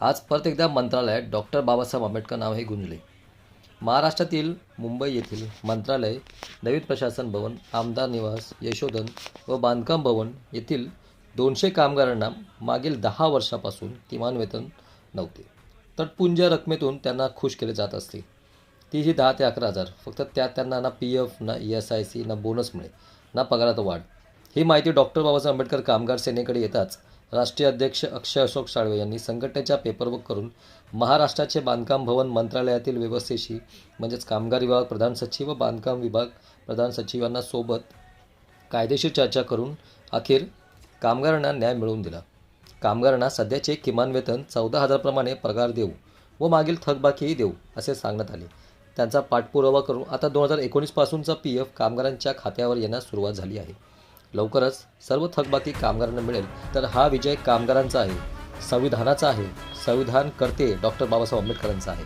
आज परत एकदा मंत्रालयात डॉक्टर बाबासाहेब आंबेडकर नाव हे गुंजले. महाराष्ट्रातील मुंबई येथील मंत्रालय नवीन प्रशासन भवन आमदार निवास यशोधन व बांधकाम भवन येथील दोनशे कामगारांना मागील दहा वर्षापासून किमान वेतन नव्हते. तटपुंज रकमेतून त्यांना खुश केले जात असते. तीही दहा ते अकरा हजार. फक्त त्यात त्यांना ना पी एफ ना ई एस आय सी ना बोनस मिळे ना पगारात वाढ. ही माहिती डॉक्टर बाबासाहेब आंबेडकर कामगार सेनेकडे येताच राष्ट्रीय अध्यक्ष अक्षय अशोक साळवे यांनी संघटनेच्या पेपरवर्क करून महाराष्ट्राचे बांधकाम भवन मंत्रालयातील व्यवस्थेशी म्हणजेच कामगार विभाग प्रधान सचिव व बांधकाम विभाग प्रधान सचिवांना सोबत कायदेशीर चर्चा करून अखेर कामगारांना न्याय मिळवून दिला. कामगारांना सध्याचे किमान वेतन चौदा हजारप्रमाणे पगार देऊ व मागील थकबाकीही देऊ असे सांगण्यात आले. त्यांचा पाठपुरावा करून आता दोन हजार एकोणीसपासूनचा पी एफ कामगारांच्या खात्यावर येण्यास सुरुवात झाली आहे. लवकरच सर्व थकबाकी कामगारांना मिळेल. तर हा विजय कामगारांचा आहे संविधानाचा आहे संविधान करते डॉक्टर बाबासाहेब आंबेडकरांचा आहे.